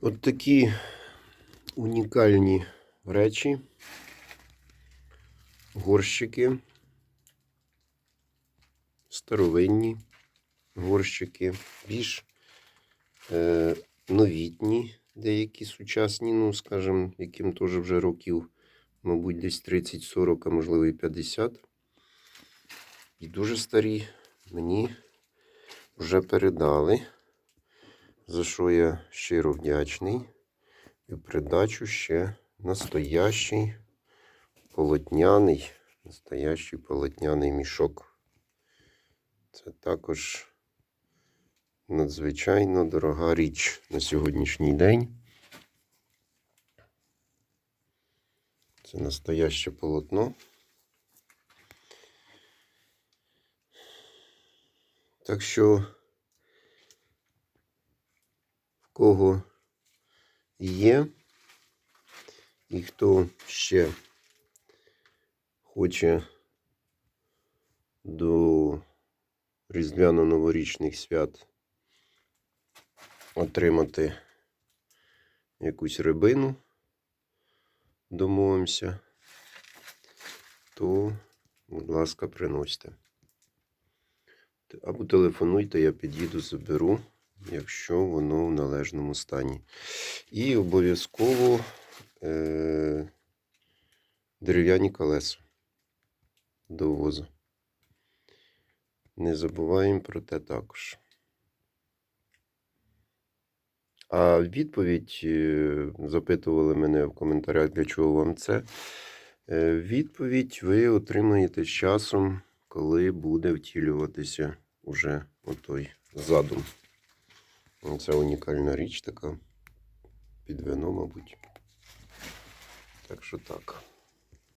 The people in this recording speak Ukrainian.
От такі унікальні речі, горщики, старовинні горщики, більш е, новітні, деякі сучасні, ну, скажімо, яким теж вже років, мабуть, десь 30-40, а можливо і 50. І дуже старі мені вже передали, за що я щиро вдячний. І придачу ще настоящий полотняний, настоящий полотняний мішок. Це також надзвичайно дорога річ на сьогоднішній день. Це настояще полотно. Так що, в кого є, і хто ще хоче до Різдвяно-новорічних свят отримати якусь рибину, домовимося, то, будь ласка, приносьте. Або телефонуйте, я під'їду, заберу, якщо воно в належному стані. І обов'язково е- дерев'яні колеса до возу. Не забуваємо про те також. А відповідь е, запитували мене в коментарях, для чого вам це. Е, Відповідь ви отримаєте з часом, коли буде втілюватися уже отой задум. Це унікальна річ така. Під вино, мабуть. Так що так.